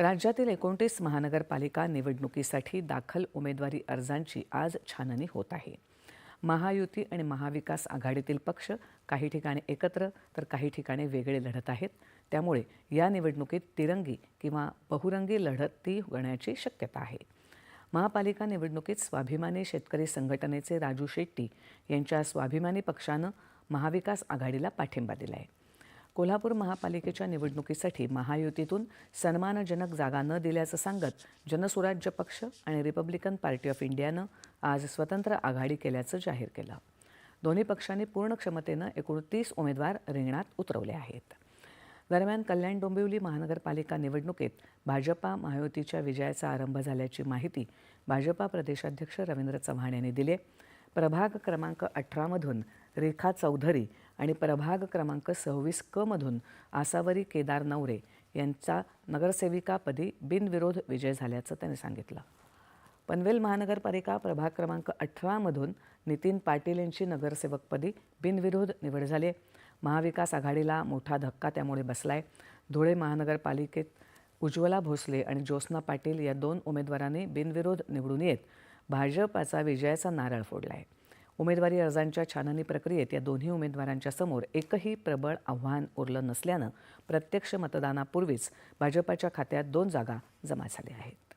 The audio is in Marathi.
राज्यातील एकोणतीस महानगरपालिका निवडणुकीसाठी दाखल उमेदवारी अर्जांची आज छाननी होत आहे. महायुती आणि महाविकास आघाडीतील पक्ष काही ठिकाणी एकत्र तर काही ठिकाणी वेगळे लढत आहेत. त्यामुळे या निवडणुकीत तिरंगी किंवा बहुरंगी लढत ती होण्याची शक्यता आहे. महापालिका निवडणुकीत स्वाभिमानी शेतकरी संघटनेचे राजू शेट्टी यांच्या स्वाभिमानी पक्षानं महाविकास आघाडीला पाठिंबा दिला आहे कोल्हापूर महापालिकेच्या निवडणुकीसाठी महायुतीतून सन्मानजनक जागा न दिल्याचं सांगत जनसुराज्य पक्ष आणि रिपब्लिकन पार्टी ऑफ इंडियानं आज स्वतंत्र आघाडी केल्याचं जाहीर केलं. दोन्ही पक्षांनी पूर्ण क्षमतेनं एकूण तीस उमेदवार रिंगणात उतरवले आहेत. दरम्यान कल्याण डोंबिवली महानगरपालिका निवडणुकीत भाजपा महायुतीच्या विजयाचा आरंभ झाल्याची माहिती भाजपा प्रदेशाध्यक्ष रवींद्र चव्हाण यांनी दिली प्रभाग क्रमांक अठरामधून रेखा चौधरी आणि प्रभाग क्रमांक सव्वीस क मधून आसावरी केदार नवरे यांचा नगरसेविकापदी बिनविरोध विजय झाल्याचं त्यांनी सांगितलं. पनवेल महानगरपालिका प्रभाग क्रमांक अठरामधून नितीन पाटील यांची नगरसेवकपदी बिनविरोध निवड झाली आहे. महाविकास आघाडीला मोठा धक्का त्यामुळे बसला आहे धुळे महानगरपालिकेत उज्ज्वला भोसले आणि ज्योत्स्ना पाटील या दोन उमेदवारांनी बिनविरोध निवडून येत. भाजपाचा विजयाचा नारळ फोडला आहे उमेदवारी अर्जांच्या छाननी प्रक्रियेत या दोन्ही उमेदवारांच्या समोर एकही प्रबळ आव्हान उरलं नसल्यानं प्रत्यक्ष मतदानापूर्वीच भाजपाच्या खात्यात दोन जागा जमा झाल्या आहेत.